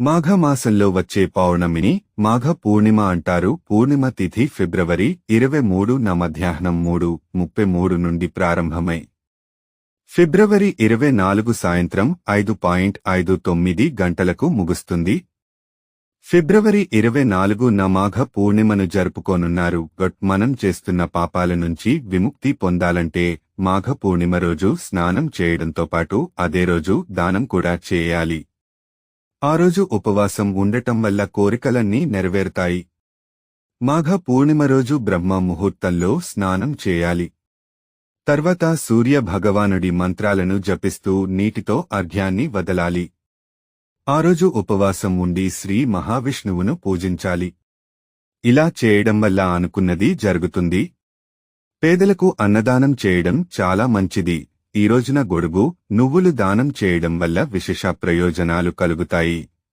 మాఘమాసంలో వచ్చే పౌర్ణమిని మాఘ పూర్ణిమ అంటారు. పూర్ణిమ తిథి ఫిబ్రవరి ఇరవై మూడు న మధ్యాహ్నం మూడు ముప్పై మూడు నుండి ప్రారంభమై ఫిబ్రవరి ఇరవై నాలుగు సాయంత్రం ఐదు పాయింట్ ఐదు తొమ్మిది గంటలకు ముగుస్తుంది. ఫిబ్రవరి ఇరవై నాలుగు న మాఘ పూర్ణిమను జరుపుకోనున్నారు. గట్ మనం చేస్తున్న పాపాల నుంచి విముక్తి పొందాలంటే మాఘ పూర్ణిమ రోజు స్నానం చేయడంతో పాటు అదే రోజు దానం కూడా చేయాలి. ఆ రోజు ఉపవాసం ఉండటం వల్ల కోరికలన్నీ నెరవేరుతాయి. మాఘ పూర్ణిమ రోజు బ్రహ్మ ముహూర్తంలో స్నానం చేయాలి. తర్వాత సూర్య భగవానుడి మంత్రాలను జపిస్తూ నీటితో అర్ఘ్యాన్ని వదలాలి. ఆ రోజు ఉపవాసం ఉండి శ్రీ మహావిష్ణువును పూజించాలి. ఇలా చేయడం వల్ల అనుకున్నది జరుగుతుంది. పేదలకు అన్నదానం చేయడం చాలా మంచిది. ఈ రోజున గొడుగు నువ్వులు దానం చేయడం వల్ల విశేష ప్రయోజనాలు కలుగుతాయి.